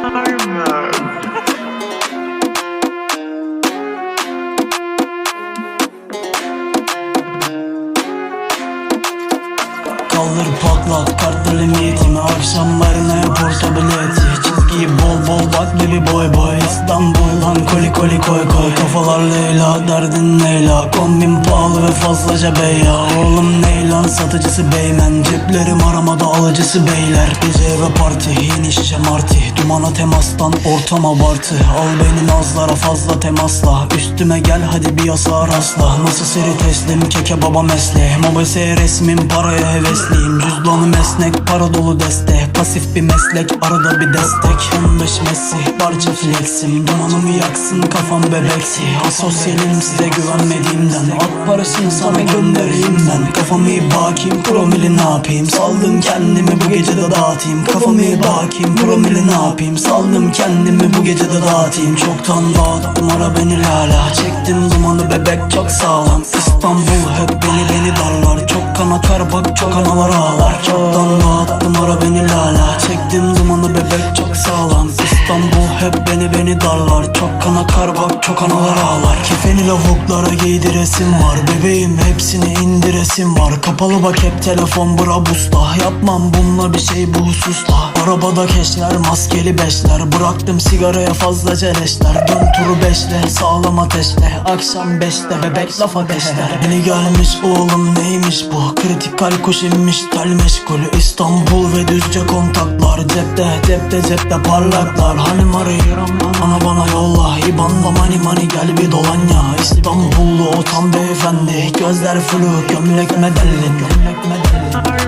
Kaldır patlat kartları niyetimi akşam bak baby boy boy İstanbul'dan koli koli koy koy. Kafalar Leyla derdin Leyla. Kombin pahalı ve fazlaca beya Oğlum Leyla satıcısı beymen. Ceplerim aramada alıcısı beyler. Gece ve parti yeni şişe marti Dumana temastan ortam abartı. Al beni nazlara fazla temasla. Üstüme gel hadi bir yasağa rastla Nasıl seri teslim keke baba mesleğim Mobese resmim paraya hevesliyim. Cüzdanım esnek para dolu deste Pasif bir meslek arada bir destek. 15 Messi parça flexim Dumanımı yaksın kafam bebeksi Asosyalim size güvenmediğimden. At parasını sana göndereyim ben Kafamı bakayım promili ne yapayım? Saldım kendimi bu gece de dağıtayım. Kafamı bakayım promili ne yapayım? Saldım kendimi bu gece de dağıtayım. Çoktan dağıttım ara beni lala. Çektim dumanı bebek çok sağlam. İstanbul hep beni beni darlar. Çok kan akar bak çok analar ağlar. Çoktan dağıttım ara beni lala. Çektim dumanı bebek çok hep beni beni darlar. Çok kan akar bak çok analar ağlar. Kefeni lavuklara giydiresim var. Bebeğim hepsini indiresim var. Kapalı bak hep telefon bura busta. Yapmam bununla bir şey bu hususla Arabada keşler maskeli beşler. Bıraktım sigaraya fazlaca leşler Dön turu beşle sağlam ateşle. Akşam beşte bebek laf ateşler Yeni gelmiş oğlum neymiş bu? Kritikal kuş inmiş tel meşgul İstanbul ve düzce kontaklar. Cepte cepte cepte parlaklar. Halim arıyorum ana bana yolla İbanla mani mani. Gel bir dolan ya. İstanbullu o tam beyefendi. Gözler flu gömlek medellin Gömlek medellin